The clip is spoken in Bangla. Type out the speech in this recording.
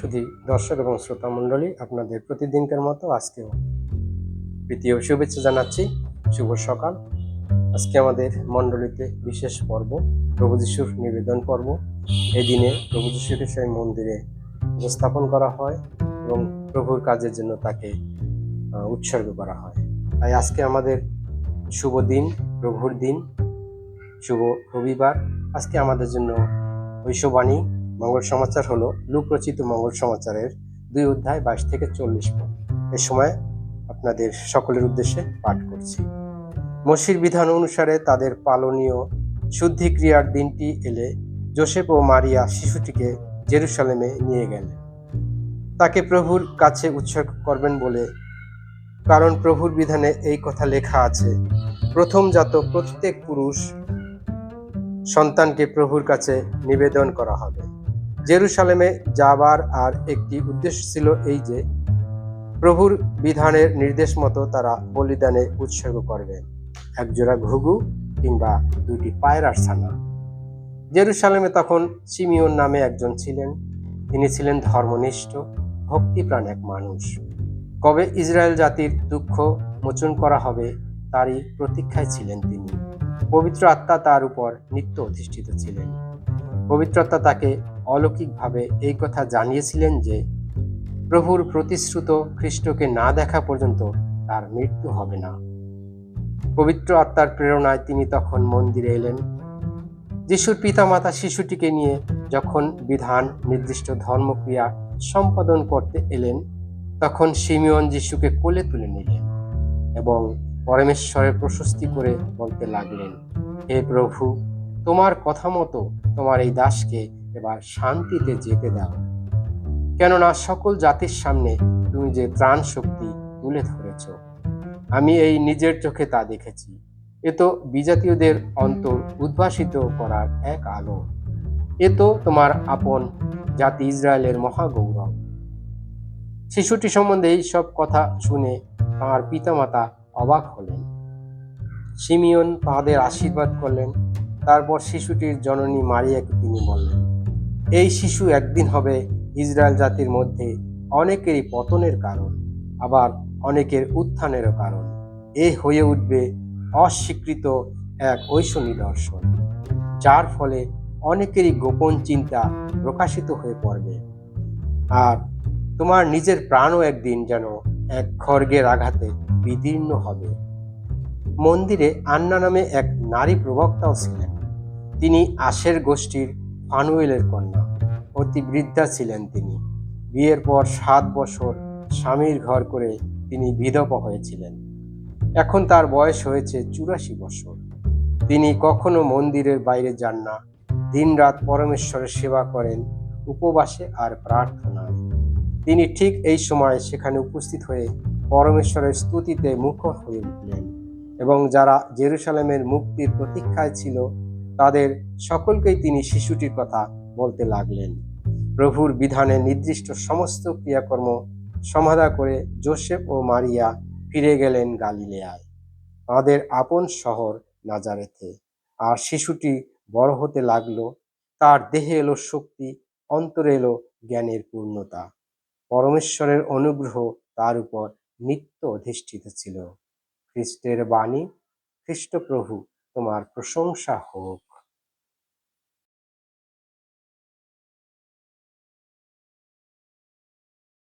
শুধু দর্শক এবং শ্রোতা মণ্ডলী আপনাদের প্রতিদিনকার মতো আজকেও প্রীতীয় শুভেচ্ছা জানাচ্ছি। শুভ সকাল। আজকে আমাদের মণ্ডলীতে বিশেষ পর্ব, প্রভু যিশুর নিবেদন পর্ব। এই দিনে প্রভু যিশুকে সেই মন্দিরে উপস্থাপন করা হয় এবং প্রভুর কাজের জন্য তাকে উৎসর্গ করা হয়। তাই আজকে আমাদের শুভ দিন, প্রভুর দিন, শুভ রবিবার। আজকে আমাদের জন্য ঐশবাণী মঙ্গল সমাচার হলো লোকরচিত মঙ্গল সমাচারের দুই অধ্যায় বাইশ থেকে চল্লিশ পদ। এ সময় আপনাদের সকলের উদ্দেশ্যে পাঠ করছি। মসির বিধান অনুসারে তাদের পালনীয় শুদ্ধি ক্রিয়ার দিনটি এলে জোসেফ ও মারিয়া শিশুটিকে জেরুসালেমে নিয়ে গেলেন। তাকে প্রভুর কাছে উৎসর্গ করবেন বলে, কারণ প্রভুর বিধানে এই কথা লেখা আছে, প্রথম জাত প্রত্যেক পুরুষ সন্তানকে প্রভুর কাছে নিবেদন করা হবে। জেরুসালেমে যাবার আর একটি উদ্দেশ্য ছিল এই যে, প্রভুর বিধানের নির্দেশ মতো তারা বলিদানে উৎসর্গ করবেন একজোড়া ঘুঘু কিংবা দুটি পায়রার ছানা জেরুসালেমে তখন সিমিয়ন নামে একজন ছিলেন। তিনি ছিলেন ধর্মনিষ্ঠ, ভক্তিপ্রাণ এক মানুষ। কবে ইসরায়েল জাতির দুঃখ মোচন করা হবে তারই প্রতীক্ষায় ছিলেন তিনি। পবিত্র আত্মা তার উপর নিত্য অধিষ্ঠিত ছিলেন। পবিত্র আত্মা তাকে অলৌকিকভাবে এই কথা জানিয়েছিলেন যে, প্রভুর প্রতিশ্রুত খ্রিস্টকে না দেখা পর্যন্ত তার মৃত্যু হবে না। পবিত্র আত্মার প্রেরণায় তিনি তখন মন্দিরে এলেন। যিশুর পিতামাতা শিশুটিকে নিয়ে যখন বিধান, নির্দিষ্ট ধর্মক্রিয়া সম্পাদন করতে এলেন, তখন সিমিয়ন যিশুকে কোলে তুলে নিলেন এবং পরমেশ্বরের প্রশস্তি করে বলতে লাগলেন, হে প্রভু, তোমার কথা মতো তোমার এই দাসকে এবার শান্তিতে যেতে দাও। কেননা সকল জাতির সামনে তুমি যে ত্রাণ শক্তি তুলে ধরেছ, আমি এই নিজের চোখে তা দেখেছি। এ তো বিজাতীয়দের অন্তর উদ্ভাসিত করার এক আলো। এ তো তোমার আপন জাতি ইসরায়েলের মহাগৌরব। শিশুটি সম্বন্ধে এই সব কথা শুনে তাঁর পিতামাতা অবাক হলেন। সিমিয়ন তাঁদের আশীর্বাদ করলেন। তারপর শিশুটির জননী মারিয়াকে তিনি বললেন এই শিশু একদিন হবে ইসরায়েল জাতির মধ্যে অনেকেরই পতনের কারণ, আবার অনেকের উত্থানেরও কারণ। এ হয়ে উঠবে অস্বীকৃত এক ঐশ্ব নিদর্শন যার ফলে অনেকেরই গোপন চিন্তা প্রকাশিত হয়ে পড়বে। আর তোমার নিজের প্রাণও একদিন যেন এক খড়গের আঘাতে বিদীর্ণ হবে। মন্দিরে আন্না নামে এক নারী প্রবক্তাও ছিলেন। তিনি আশের গোষ্ঠীর ফানুয়েলের কন্যা। অতি বৃদ্ধা ছিলেন তিনি। বিয়ের পর সাত বছর স্বামীর ঘর করে তিনি বিধবা হয়েছিলেন। এখন তার বয়স হয়েছে চুরাশি বছর। তিনি কখনো মন্দিরের বাইরে যান না। দিনরাত পরমেশ্বরের সেবা করেন, উপবাসে আর প্রার্থনায়। তিনি ঠিক এই সময় সেখানে উপস্থিত হয়ে পরমেশ্বরের স্তুতিতে মুখর হয়ে উঠলেন এবং যারা জেরুসালেমের মুক্তির প্রতীক্ষায় ছিল, তাদের সকলকেই তিনি শিশুটির কথা বলতে লাগলেন। প্রভুর বিধানে নির্দিষ্ট সমস্ত ক্রিয়াকর্ম সমাধা করে জোসেফ ও মারিয়া ফিরে গেলেন গালিলেয়ায়। তাঁদের আপন শহর নাজারেথে। আর শিশুটি বড় হতে লাগল, তার দেহে এলো শক্তি, অন্তরে এলো জ্ঞানের পূর্ণতা। পরমেশ্বরের অনুগ্রহ তার উপর নিত্য অধিষ্ঠিত ছিল। খ্রিস্টের বাণী খ্রিস্টপ্রভু তোমার প্রশংসা হোক।